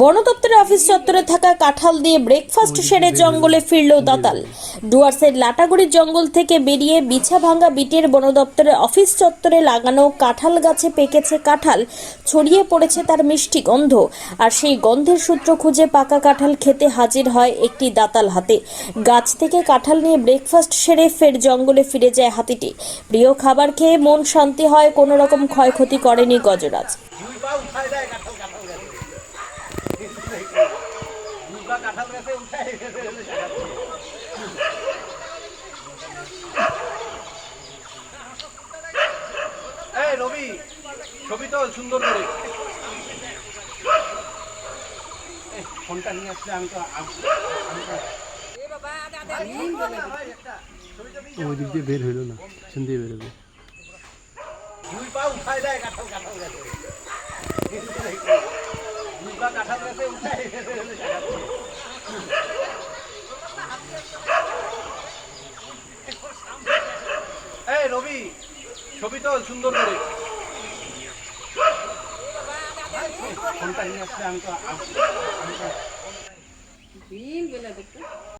বন অফিস চত্বরে থাকা কাঁঠাল দিয়ে ব্রেকফাস্ট সেরে জঙ্গলে ফিরল দাতাল। ডুয়ার্সের লাটাগুড়ির জঙ্গল থেকে বেরিয়ে বিছা ভাঙ্গা বিটের বন দপ্তরের অফিস চত্বরে লাগানো কাঁঠাল গাছে পেকেছে কাঁঠাল, ছড়িয়ে পড়েছে তার মিষ্টি গন্ধ। আর সেই গন্ধের সূত্র খুঁজে পাকা কাঁঠাল খেতে হাজির হয় একটি দাতাল হাতে। গাছ থেকে কাঁঠাল নিয়ে ব্রেকফাস্ট সেরে ফের জঙ্গলে ফিরে যায় হাতিটি। প্রিয় খাবার খেয়ে মন শান্তি হয়, কোনো রকম ক্ষয়ক্ষতি করেনি গজরাজ দুই পা উঠায় দেয় কাঁঠাল কাঁঠাল গাছে দুই পা কাঁঠাল গাছে উঠায় এই রবি ছবি তো সুন্দর করে। ফোনটা নিয়ে আসলে আমি তো আমি- আমি তো- ওই দিক দিয়ে বের হইল না পিছন দিয়ে বেরোবে দুই পা উঠায় দেয় কাঁঠাল কাঁঠাল গাছে। দুই পা কাঁঠাল গাছে উঠায়। এই রবি ছবি তো সুন্দর করে। ফোনটা নিয়ে আসলে আমি তো আমি- আমি তো